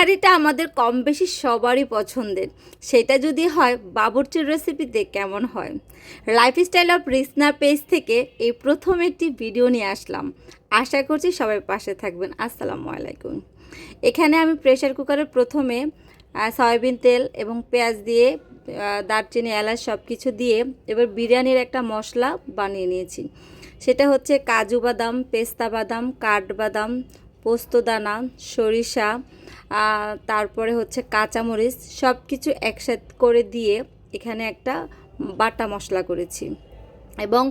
তেহারিটা আমাদের কম বেশি সবারই পছন্দের। সেটা যদি হয়, বাবুর্চির রেসিপিতে কেমন হয়? লাইফস্টাইল অফ রিসনা পেজ থেকে এই প্রথম একটি ভিডিও নিয়ে আসলাম। আশা করছি সবাই পাশে থাকবেন। আসসালামু আলাইকুম। এখানে আমি প্রেশার কুকারে প্রথমে সয়াবিন তেল এবং পেঁয়াজ দিয়ে দারচিনি, এলাচ সব কিছু দিয়ে এবার বিরিয়ানির একটা মশলা বানিয়ে নিয়েছি। সেটা হচ্ছে কাজু বাদাম, পেস্তা বাদাম কাঠবাদাম পোস্তদানা, সরিষা তারপরে হচ্ছে কাঁচামরিচ সব কিছু একসাথে করে দিয়ে এখানে একটা বাটা মশলা করেছি। এবং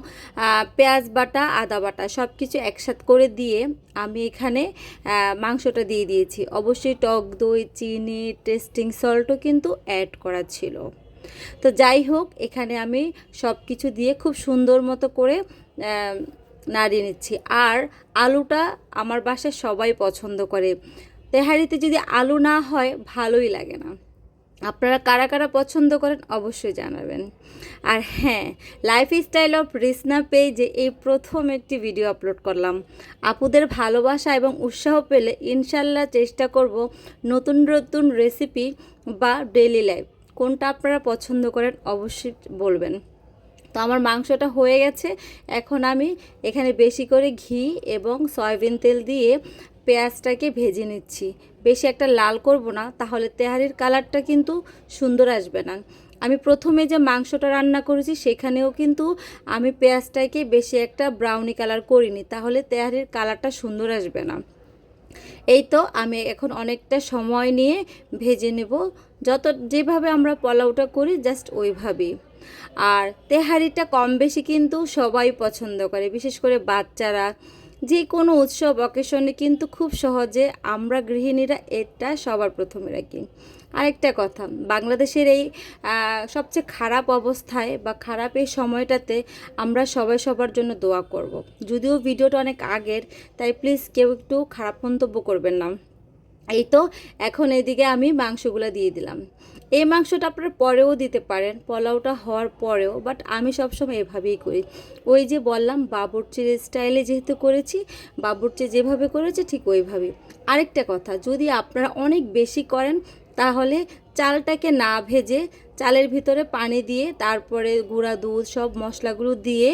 পেঁয়াজ বাটা, আদা বাটা সব কিছু একসাথে করে দিয়ে আমি এখানে মাংসটা দিয়ে দিয়েছি। অবশ্যই টক দই, চিনি, টেস্টিং সল্টও কিন্তু অ্যাড করা ছিল। তো যাই হোক, এখানে আমি সব কিছু দিয়ে খুব সুন্দর মতো করে নাড়িয়ে নিচ্ছি। আর আলুটা আমার বাসায় সবাই পছন্দ করে। তেহারিতে যদি আলু না হয়, ভালোই লাগে না। আপনারা কারা কারা পছন্দ করেন অবশ্যই জানাবেন। আর হ্যাঁ লাইফ স্টাইল অফ রিসনা পেজে এই প্রথম একটি ভিডিও আপলোড করলাম। আপুদের ভালোবাসা এবং উৎসাহ পেলে ইনশাল্লাহ চেষ্টা করব নতুন নতুন রেসিপি বা ডেইলি লাইফ কোনটা আপনারা পছন্দ করেন অবশ্যই বলবেন। তো আমার মাংসটা হয়ে গেছে। এখন আমি এখানে বেশি করে ঘি এবং সয়াবিন তেল দিয়ে পেঁয়াজটাকে ভেজে নিচ্ছি। বেশি একটা লাল করব না, তাহলে তেহারির কালারটা কিন্তু সুন্দর আসবে না। আমি প্রথমে যে মাংসটা রান্না করেছি, সেখানেও কিন্তু আমি পেঁয়াজটাকে বেশি একটা ব্রাউনি কালার করিনি, তাহলে তেহারির কালারটা সুন্দর আসবে না। এই তো আমি এখন অনেকটা সময় নিয়ে ভেজে নেব। যত, যেভাবে আমরা পোলাওটা করি জাস্ট ওইভাবেই। আর তেহারিটা কম বেশি কিন্তু সবাই পছন্দ করে, বিশেষ করে বাচ্চারা। যে কোনো উৎসব অকেশনে কিন্তু খুব সহজে আমরা গৃহিণীরা এটা সবার প্রথমে রাখি। আরেকটা কথা, বাংলাদেশের এই সবচেয়ে খারাপ অবস্থায় বা খারাপ এই সময়টাতে আমরা সবাই সবার জন্য দোয়া করব। যদিও ভিডিওটা অনেক আগের, তাই প্লিজ কেউ একটু খারাপ মন্তব্য করবেন না। এই তো, এখন এদিকে আমি মাংসগুলো দিয়ে দিলাম। এই মাংসটা আপনারা পরেও দিতে পারেন, পোলাওটা হওয়ার পরেও বাট আমি সবসময় এভাবেই করি। ওই যে বললাম বাবুর্চির স্টাইলে যেহেতু করেছি বাবুর্চি যেভাবে করেছে ঠিক ওইভাবেই। আরেকটা কথা, যদি আপনারা অনেক বেশি করেন, তাহলে চালটাকে না ভেজে চালের ভিতরে পানি দিয়ে, তারপরে গুঁড়া দুধ সব মশলাগুলো দিয়ে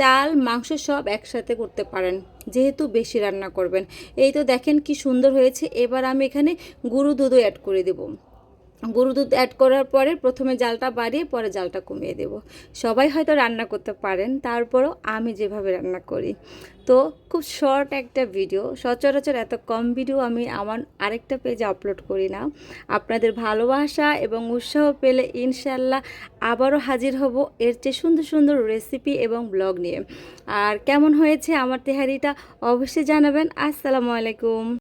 চাল, মাংস সব একসাথে করতে পারেন। যেহেতু বেশি রান্না করবেন। এই তো দেখেন কি সুন্দর হয়েছে। এবার আমি এখানে গুঁড়ো দুধও অ্যাড করে দেবো। গরু দুধ অ্যাড করার পরে প্রথমে জালটা বাড়িয়ে পরে জালটা কমিয়ে দেব। সবাই হয়তো রান্না করতে পারেন, তারপরও আমি যেভাবে রান্না করি। তো খুব শর্ট একটা ভিডিও সচরাচর এত কম ভিডিও আমি আমার আরেকটা পেজে আপলোড করি না। আপনাদের ভালোবাসা এবং উৎসাহ পেলে ইনশাল্লাহ আবারও হাজির হব এর চেয়ে সুন্দর সুন্দর রেসিপি এবং ব্লগ নিয়ে। আর কেমন হয়েছে আমার তেহারিটা অবশ্যই জানাবেন। আসসালামু আলাইকুম।